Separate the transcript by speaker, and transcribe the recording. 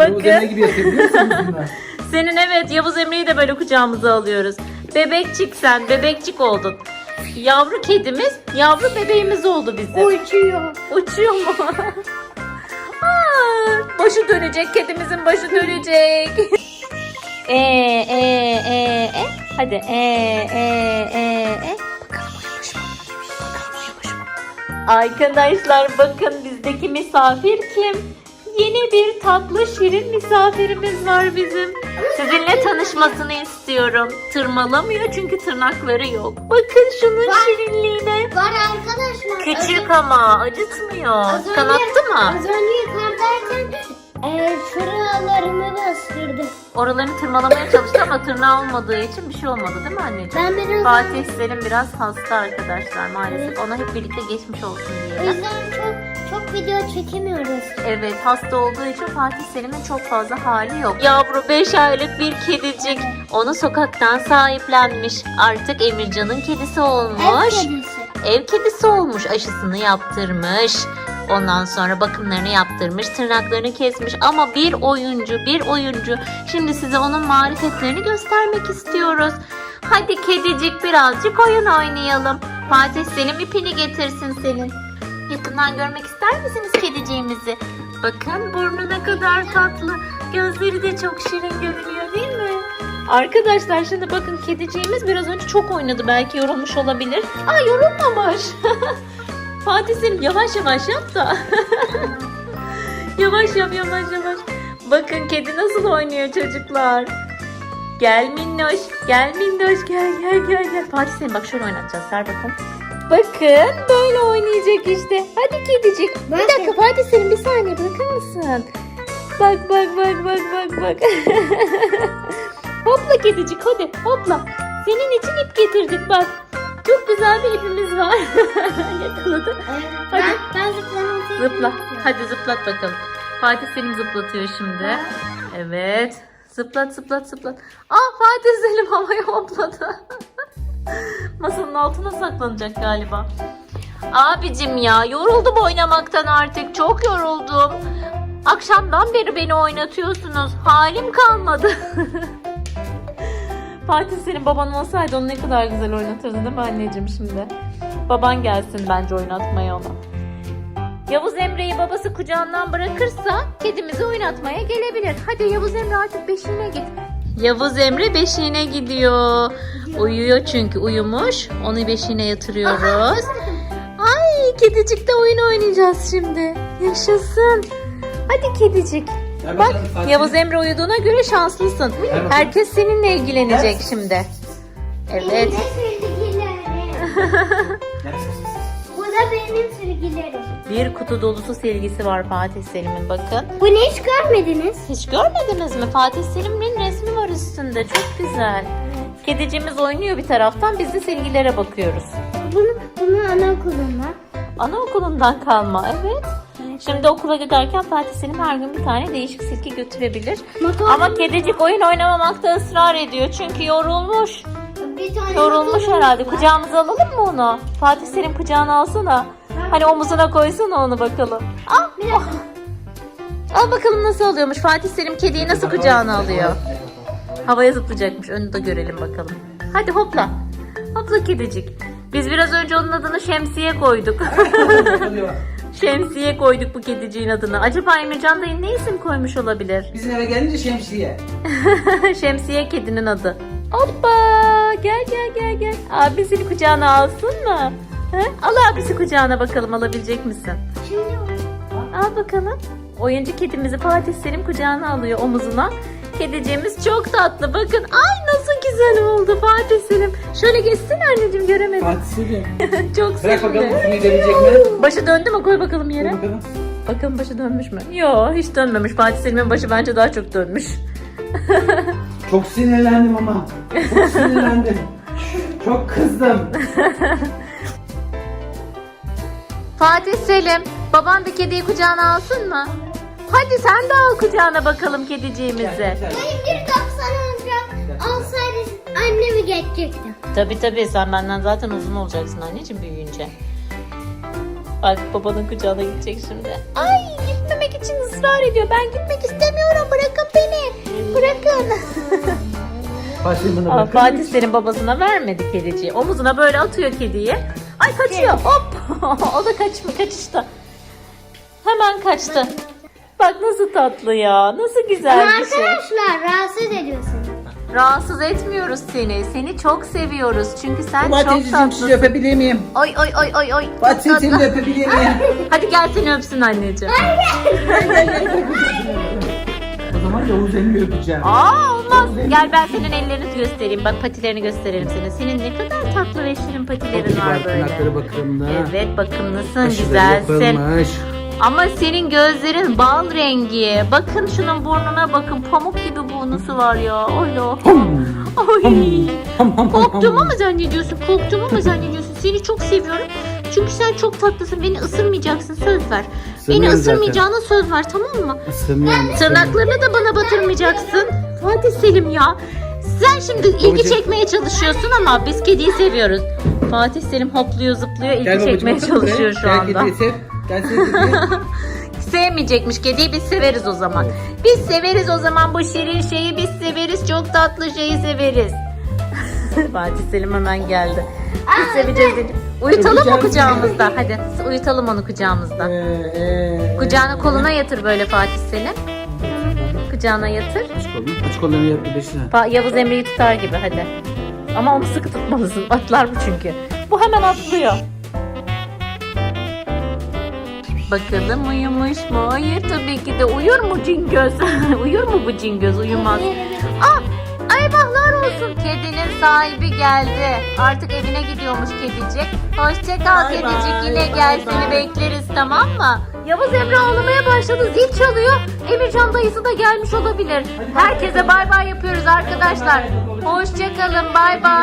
Speaker 1: Bakın.
Speaker 2: Yavuz gibi bunlar?
Speaker 1: Senin evet Yavuz Emre'yi de böyle kucağımıza alıyoruz. Bebekçik sen, bebekçik oldun. Yavru kedimiz, yavru bebeğimiz oldu bizim.
Speaker 3: Uçuyor.
Speaker 1: Uçuyor mu? Aa, başı dönecek, kedimizin başı dönecek. E e e e. Hadi e e e e. Arkadaşlar bakın bizdeki misafir kim? Yeni bir tatlı şirin misafirimiz var bizim. Sizinle tanışmasını istiyorum. Tırmalamıyor çünkü tırnakları yok. Bakın şunun
Speaker 3: Var.
Speaker 1: şirinliğine.
Speaker 3: Var arkadaşlar.
Speaker 1: Küçük ama acıtmıyor.
Speaker 3: Önce-
Speaker 1: Kanattı mı?
Speaker 3: Az önce yukarıdayken e, şuralarımı bastırdı.
Speaker 1: Oralarını tırmalamaya çalıştı ama tırnağı olmadığı için bir şey olmadı değil mi anneciğim?
Speaker 3: Ben biraz
Speaker 1: Fatih Selim biraz hasta arkadaşlar maalesef. Ona hep birlikte geçmiş olsun
Speaker 3: o
Speaker 1: diyelim.
Speaker 3: yüzden çok çok video çekemiyoruz.
Speaker 1: Evet hasta olduğu için Fatih Selim'in çok fazla hali yok. Yavru 5 aylık bir kedicik. Onu sokaktan sahiplenmiş. Artık Emircan'ın kedisi
Speaker 3: Ev
Speaker 1: olmuş.
Speaker 3: kedisi.
Speaker 1: Ev kedisi olmuş. Aşısını yaptırmış. Ondan sonra bakımlarını yaptırmış, tırnaklarını kesmiş ama bir oyuncu, bir oyuncu. Şimdi size onun marifetlerini göstermek istiyoruz. Hadi kedicik birazcık oyun oynayalım. Fatih Selim ipini getirsin senin. Yakından görmek ister misiniz kediciğimizi? Bakın burnu ne kadar tatlı. Gözleri de çok şirin görünüyor değil mi? Arkadaşlar şimdi bakın kediciğimiz biraz önce çok oynadı. Belki yorulmuş olabilir. Aa yorulmamış. Fatih Selim yavaş yavaş yap da. yavaş yap yavaş yavaş. Bakın kedi nasıl oynuyor çocuklar. Gel minnoş, gel minnoş, gel gel gel gel. Fatih Selim bak şöyle oynatacağız. Ver bakalım. Bakın böyle oynayacak işte. Hadi kedicik. Bir dakika Fatih Selim bir saniye bırakır mısın? Bak bak bak bak bak bak. hopla kedicik hadi hopla. Senin için ip getirdik bak. Çok güzel bir ipimiz var. Yakaladı. Hadi.
Speaker 3: Ben, ben zıplamayı
Speaker 1: Zıpla. Hadi zıplat bakalım. Fatih Selim zıplatıyor şimdi. Evet. Zıplat zıplat zıplat. Aa Fatih Selim havaya hopladı. Masanın altına saklanacak galiba. Abicim ya yoruldum oynamaktan artık. Çok yoruldum. Akşamdan beri beni oynatıyorsunuz. Halim kalmadı. Fatih senin baban olsaydı onu ne kadar güzel oynatırdı değil mi anneciğim şimdi? Baban gelsin bence oynatmaya onu. Yavuz Emre'yi babası kucağından bırakırsa kedimizi oynatmaya gelebilir. Hadi Yavuz Emre artık beşiğine git. Yavuz Emre beşiğine gidiyor. Uyuyor çünkü uyumuş. Onu beşiğine yatırıyoruz. Ay kedicikte oyun oynayacağız şimdi. Yaşasın. Hadi kedicik.
Speaker 2: Ver
Speaker 1: Bak
Speaker 2: bakalım Fatih.
Speaker 1: Yavuz Emre uyuduğuna göre şanslısın.
Speaker 2: bakalım.
Speaker 1: Herkes seninle ilgilenecek şimdi. Evet.
Speaker 3: Bu da benim silgilerim.
Speaker 1: Bir kutu dolusu silgisi var Fatih Selim'in bakın.
Speaker 3: Bunu hiç görmediniz.
Speaker 1: Hiç görmediniz mi? Fatih Selim'in resmi var üstünde. Çok güzel. Kedicimiz oynuyor bir taraftan. Biz de silgilere bakıyoruz.
Speaker 3: Bunu, bunu anaokulunda.
Speaker 1: Anaokulundan kalma. Evet. Şimdi okula giderken Fatih Selim her gün bir tane değişik silgi götürebilir.
Speaker 3: Motor
Speaker 1: Ama kedicik oyun oynamamakta ısrar ediyor. Çünkü yorulmuş.
Speaker 3: Bir tane
Speaker 1: Yorulmuş
Speaker 3: motorumuz
Speaker 1: herhalde.
Speaker 3: var.
Speaker 1: Kucağımıza alalım mı onu? Fatih Selim kucağına alsana. Hani omuzuna koysana onu bakalım. Al.
Speaker 3: Bir dakika.
Speaker 1: Al bakalım nasıl oluyormuş. Fatih Selim kediyi nasıl kucağına alıyor? Havaya zıplayacakmış. Önü de görelim bakalım. Hadi hopla. Hopla kedicik. Biz biraz önce onun adını Şemsiye koyduk. şemsiye koyduk bu kediciğin adını. Acaba Emircan dayı ne isim koymuş olabilir?
Speaker 2: Bizim eve gelince şemsiye.
Speaker 1: şemsiye kedinin adı. Hoppa! Gel gel gel gel. Abi seni kucağına alsın mı? He? Al abisi kucağına bakalım alabilecek misin?
Speaker 3: Şimdi
Speaker 1: Al bakalım. Oyuncu kedimizi Fatih Selim kucağına alıyor omuzuna. Kediciğimiz çok tatlı. Bakın ay nasıl güzel oldu Fatih Selim. Şöyle geçsene anneciğim göremedim.
Speaker 2: Fatih Selim.
Speaker 1: çok
Speaker 2: Bırak bakalım
Speaker 1: sevindi.
Speaker 2: verecek mi?
Speaker 1: Başı döndü mü? Koy bakalım
Speaker 2: Dur
Speaker 1: yere.
Speaker 2: bakalım.
Speaker 1: Bakalım başı dönmüş mü? Yo hiç dönmemiş. Fatih Selim'in başı bence daha çok dönmüş.
Speaker 2: Çok sinirlendim ama. Çok sinirlendim. Çok kızdım.
Speaker 1: Fatih Selim, baban da kediyi kucağına alsın mı? Hadi sen de al kucağına bakalım kediciğimizi.
Speaker 3: Benim 1.90 olacak. Olsaydı annemi geçecektim.
Speaker 1: Tabi tabi sen benden zaten uzun olacaksın anneciğim büyüyünce. Bak babanın kucağına gidecek şimdi. Ay gitmemek için ısrar ediyor. Ben gitmek istemiyorum istemiyorum. Bırakın beni. Bırakın.
Speaker 2: Fatih bunu
Speaker 1: Aa,
Speaker 2: bırakır
Speaker 1: Fatih mı? senin babasına vermedi kediciyi. Omuzuna böyle atıyor kediyi. Ay kaçıyor. Hop. o da kaçma kaçıştı. Hemen kaçtı. Bak nasıl tatlı ya. Nasıl güzel bir şey.
Speaker 3: Arkadaşlar rahatsız ediyorsunuz.
Speaker 1: Rahatsız etmiyoruz seni. Seni çok seviyoruz. Çünkü sen çok
Speaker 2: Fatih'cim sizi şey
Speaker 1: tatlısın.
Speaker 2: öpebilir miyim?
Speaker 1: Oy oy oy oy oy. Çok
Speaker 2: de
Speaker 1: şey
Speaker 2: öpebilir miyim?
Speaker 1: Hadi gel seni öpsün anneciğim.
Speaker 2: Hayır. Yavuz Emre'yi öpeceğim.
Speaker 1: Aa olmaz. Gel ben senin ellerini göstereyim. Bak patilerini gösterelim sana. Senin ne kadar tatlı ve şirin patilerin var böyle.
Speaker 2: Tırnakları bakımlı.
Speaker 1: Evet bakımlısın,
Speaker 2: Aşıları
Speaker 1: güzelsin.
Speaker 2: yapılmış.
Speaker 1: Ama senin gözlerin bal rengi. Bakın şunun burnuna bakın. Pamuk gibi burnusu var ya.
Speaker 2: Hum,
Speaker 1: Ay. Korktuğumu mu zannediyorsun? Korktuğumu mu zannediyorsun? Seni çok seviyorum. Çünkü sen çok tatlısın. Beni ısırmayacaksın. Söz ver. Beni
Speaker 2: Isırmıyorum zaten.
Speaker 1: ısırmayacağına söz ver tamam mı?
Speaker 2: Isırmıyorum.
Speaker 1: Tırnaklarını da bana batırmayacaksın. Fatih Selim ya. Sen şimdi ilgi
Speaker 2: Babacığım.
Speaker 1: çekmeye çalışıyorsun ama biz kediyi seviyoruz. Fatih Selim hopluyor zıplıyor ilgi
Speaker 2: Gel babacığım,
Speaker 1: çekmeye
Speaker 2: otur buraya.
Speaker 1: çalışıyor şu
Speaker 2: Gel
Speaker 1: anda.
Speaker 2: kediyi sev. Gel.
Speaker 1: Sevmeyecekmiş kediyi biz severiz o zaman. Biz severiz o zaman bu şirin şeyi biz severiz. Çok tatlı şeyi severiz. Fatih Selim hemen geldi. Biz seveceğiz dedi. Uyutalım mı kucağımızda? Hadi uyutalım onu kucağımızda.
Speaker 2: Ee, ee,
Speaker 1: Kucağına koluna yatır böyle Fatih Selim. Kucağına yatır.
Speaker 2: Aç kolunu. Aç kolunu yap bir beşine.
Speaker 1: Fa- Yavuz Emre'yi tutar gibi hadi. Ama onu sıkı tutmalısın. Atlar bu çünkü. Bu hemen atlıyor. Bakalım uyumuş mu? Hayır tabii ki de. Uyur mu cingöz? Uyur mu bu cingöz? Uyumaz. Ah! Olsun. Kedinin sahibi geldi. Artık evine gidiyormuş kedicik. Hoşça kal
Speaker 2: Bay
Speaker 1: kedicik.
Speaker 2: bay,
Speaker 1: Yine
Speaker 2: bay
Speaker 1: gel seni
Speaker 2: bay.
Speaker 1: bekleriz tamam mı? Yavuz Emre ağlamaya başladı. Zil çalıyor. Emircan dayısı da gelmiş olabilir. Herkese bay bay yapıyoruz arkadaşlar. Hoşça kalın. Bay bay.